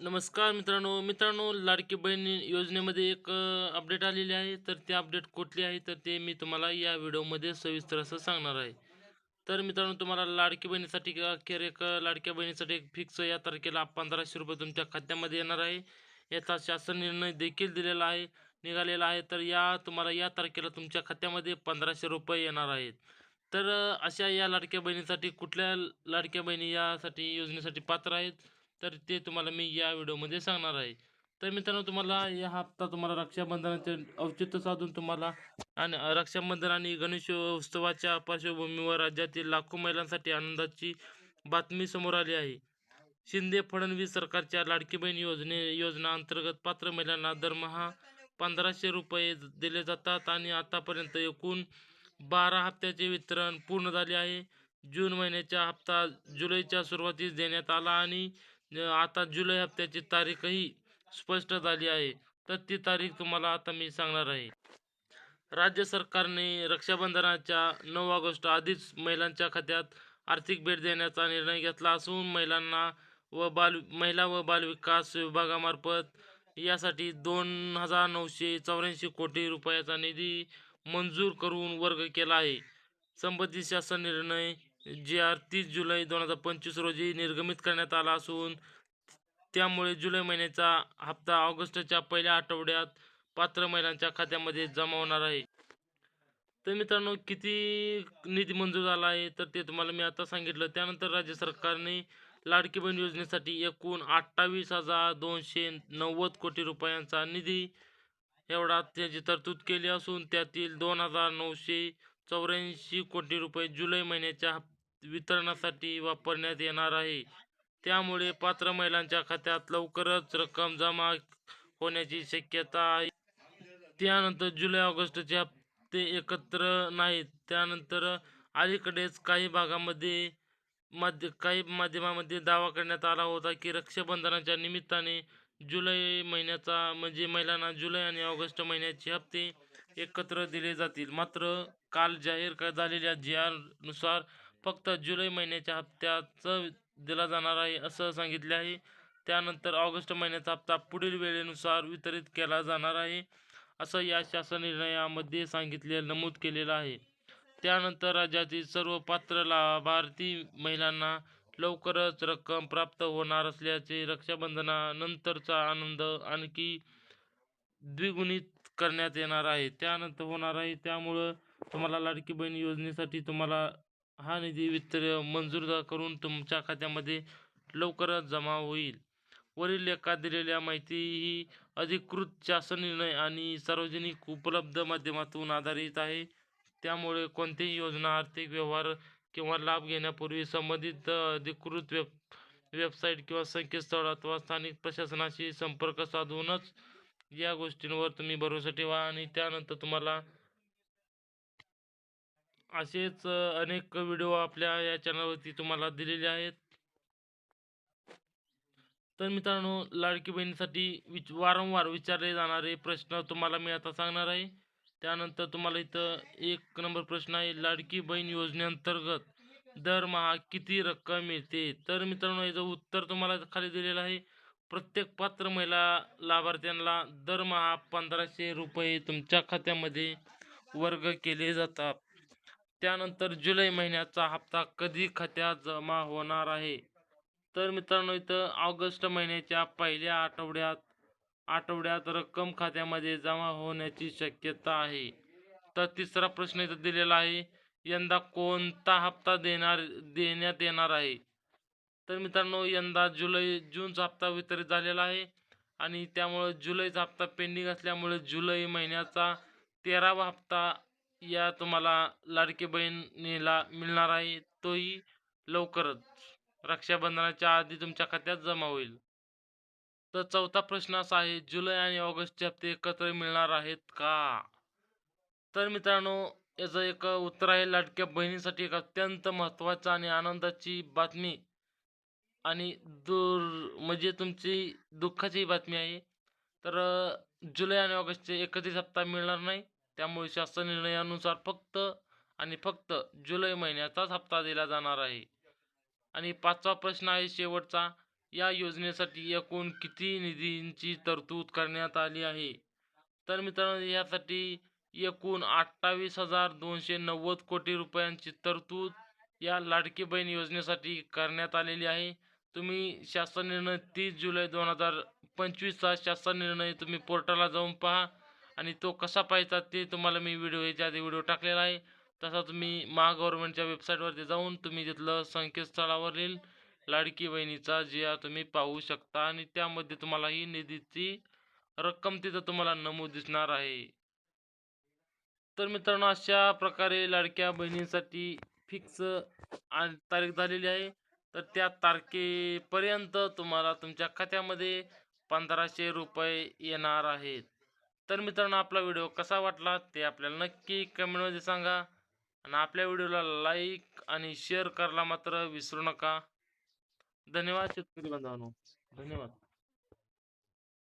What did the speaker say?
नमस्कार मित्रांनो मित्रांनो लाडकी बहीण योजनेमध्ये एक अपडेट आलेली आहे. तर ते अपडेट कुठली आहे? तर ते मी तुम्हाला या व्हिडिओमध्ये सविस्तर असं सांगणार आहे. तर मित्रांनो तुम्हाला लाडकी बहिणीसाठी किंवा अखेर एक लाडक्या बहिणीसाठी एक फिक्स या तारखेला पंधराशे रुपये तुमच्या खात्यामध्ये येणार आहे. याचा शासन निर्णय देखील दिलेला आहे निघालेला आहे. तर या तुम्हाला या तारखेला तुमच्या खात्यामध्ये पंधराशे रुपये येणार आहेत. तर अशा या लाडक्या बहिणीसाठी कुठल्या लाडक्या बहिणी यासाठी योजनेसाठी पात्र आहेत? तर ते तुम्हाला मी या व्हिडिओमध्ये सांगणार आहे. तर मित्रांनो तुम्हाला या हप्ता तुम्हाला रक्षाबंधनाचे औचित्य साधून तुम्हाला आणि रक्षाबंधन आणि गणेश उत्सवाच्या पार्श्वभूमीवर राज्यातील लाखो महिलांसाठी आनंदाची बातमी समोर आली आहे. शिंदे फडणवीस सरकारच्या लाडकी बहीण योजने योजना अंतर्गत पात्र महिलांना दरमहा पंधराशे रुपये दिले जातात आणि आतापर्यंत एकूण बारा हप्त्याचे वितरण पूर्ण झाले आहे. जून महिन्याचा हप्ता जुलैच्या सुरुवातीस देण्यात आला आणि आता जुलै हप्त्याची तारीखही स्पष्ट झाली आहे. तर ती तारीख तुम्हाला आता मी सांगणार आहे. राज्य सरकारने रक्षाबंधनाच्या नऊ ऑगस्ट आधीच महिलांच्या खात्यात आर्थिक भेट देण्याचा निर्णय घेतला असून महिलांना व बाल महिला व बालविकास विभागामार्फत यासाठी दोन हजार नऊशे चौऱ्याऐंशी कोटी रुपयाचा निधी मंजूर करून वर्ग केला आहे. संबंधित शासन निर्णय जे आर तीस जुलै दोन हजार पंचवीस रोजी निर्गमित करण्यात आला असून त्यामुळे जुलै महिन्याचा हप्ता ऑगस्टच्या पहिल्या आठवड्यात पात्र महिलांच्या खात्यामध्ये जमा होणार आहे. तर मित्रांनो किती निधी मंजूर झाला आहे तर ते तुम्हाला मी आता सांगितलं. त्यानंतर राज्य सरकारने लाडकी बहीण योजनेसाठी एकूण अठ्ठावीस हजार दोनशे नव्वद कोटी रुपयांचा निधी एवढा त्याची तरतूद केली असून त्यातील दोन हजार नऊशे चौऱ्याऐंशी कोटी रुपये जुलै महिन्याच्या हप- वितरणासाठी वापरण्यात येणार आहे. त्यामुळे पात्र महिलांच्या खात्यात लवकरच रक्कम जमा होण्याची शक्यता आहे. त्यानंतर जुलै ऑगस्टचे हप्ते एकत्र नाहीत. त्यानंतर अलीकडेच काही भागामध्ये माध्य काही माध्यमामध्ये दावा करण्यात आला होता की रक्षाबंधनाच्या निमित्ताने जुलै महिन्याचा म्हणजे महिलांना जुलै आणि ऑगस्ट महिन्याचे हप्ते एकत्र दिले जातील. मात्र काल जाहीर झालेल्या जी नुसार फक्त जुलै महिन्याच्या हप्त्याचं दिला जाणार आहे असं सांगितले आहे. त्यानंतर ऑगस्ट महिन्याचा हप्ता पुढील वेळेनुसार वितरित केला जाणार आहे असं या शासन निर्णयामध्ये सांगितले नमूद केलेलं आहे. त्यानंतर राज्यातील सर्व पात्र लाभार्थी महिलांना लवकरच रक्कम प्राप्त होणार असल्याचे रक्षाबंधनानंतरचा आनंद आणखी द्विगुणित करण्यात येणार आहे. त्यानंतर होणार आहे. त्यामुळं तुम्हाला लाडकी बहीण योजनेसाठी तुम्हाला हा निधी वितरण मंजूर करून तुमच्या खात्यामध्ये लवकरच जमा होईल. वरील लेखात दिलेल्या माहिती ही अधिकृत शासन निर्णय आणि सार्वजनिक उपलब्ध माध्यमातून आधारित आहे. त्यामुळे कोणतीही योजना आर्थिक व्यवहार किंवा लाभ घेण्यापूर्वी संबंधित अधिकृत वेब वेबसाईट किंवा संकेतस्थळ अथवा स्थानिक प्रशासनाशी संपर्क साधूनच या गोष्टींवर तुम्ही भरोसा ठेवा आणि त्यानंतर तुम्हाला असेच अनेक व्हिडिओ आपल्या या चॅनलवरती तुम्हाला दिलेले आहेत. तर मित्रांनो लाडकी बहिणीसाठी विच वारंवार विचारले जाणारे प्रश्न तुम्हाला मी आता सांगणार आहे. त्यानंतर तुम्हाला इथं एक नंबर प्रश्न आहे लाडकी बहीण योजनेअंतर्गत दरमहा किती रक्कम मिळते? तर मित्रांनो याचं उत्तर तुम्हाला खाली दिलेलं आहे. प्रत्येक पात्र महिला लाभार्थ्यांना दरमहा पंधराशे रुपये तुमच्या खात्यामध्ये वर्ग केले जातात. त्यानंतर जुलै महिन्याचा हप्ता कधी खात्यात जमा होणार आहे? तर मित्रांनो इथं ऑगस्ट महिन्याच्या पहिल्या आठवड्यात आठवड्यात रक्कम खात्यामध्ये जमा होण्याची शक्यता आहे. तर तिसरा प्रश्न इथं दिलेला आहे यंदा कोणता हप्ता देणार देण्यात येणार आहे? तर मित्रांनो यंदा जुलै जूनचा हप्ता वितरित झालेला आहे आणि त्यामुळं जुलैचा हप्ता पेंडिंग असल्यामुळे जुलै महिन्याचा तेरावा हप्ता या तुम्हाला लाडकी बहिणीला मिळणार आहे तोही लवकरच. रक्षाबंधनाच्या आधी तुमच्या खात्यात जमा होईल. तर चौथा प्रश्न असा आहे जुलै आणि ऑगस्टचे हप्ते एकत्र मिळणार आहेत का? तर मित्रांनो याचं एक उत्तर आहे लाडक्या बहिणीसाठी एक अत्यंत महत्त्वाचा आणि आनंदाची बातमी आणि दूर म्हणजे तुमची दुःखाची बातमी आहे. तर जुलै आणि ऑगस्टचे एकत्रीस हप्ता मिळणार नाही. त्यामुळे शासन निर्णयानुसार फक्त आणि फक्त जुलै महिन्याचाच हप्ता दिला जाणार आहे. आणि पाचवा प्रश्न आहे शेवटचा. या योजनेसाठी एकूण किती निधींची तरतूद करण्यात आली आहे? तर मित्रांनो यासाठी एकूण अठ्ठावीस हजार दोनशे नव्वद कोटी रुपयांची तरतूद या लाडकी बहीण योजनेसाठी करण्यात आलेली आहे. तुम्ही शासन निर्णय तीस जुलै दोन हजार पंचवीसचा शासन निर्णय तुम्ही पोर्टलला जाऊन पहा. आणि तो कसा पाहायचा ते तुम्हाला मी व्हिडिओ याच्या आधी व्हिडिओ टाकलेला आहे. तसा तुम्ही महागव्हर्नमेंटच्या वेबसाईटवरती जाऊन तुम्ही तिथलं संकेतस्थळावरील लाडकी बहिणीचा जिया तुम्ही पाहू शकता आणि त्यामध्ये तुम्हाला ही निधीची रक्कम तिथं तुम्हाला नमूद दिसणार आहे. तर मित्रांनो अशा प्रकारे लाडक्या बहिणींसाठी फिक्स तारीख झालेली आहे. तर त्या तारखेपर्यंत तुम्हाला तुमच्या खात्यामध्ये पंधराशे रुपये येणार आहेत. तर मित्रांनो आपला व्हिडिओ कसा वाटला ते आपल्याला नक्की कमेंटमध्ये सांगा. आणि आपल्या व्हिडिओला लाईक आणि शेअर करायला मात्र विसरू नका. धन्यवाद शेतकरी बांधवांनो. धन्यवाद.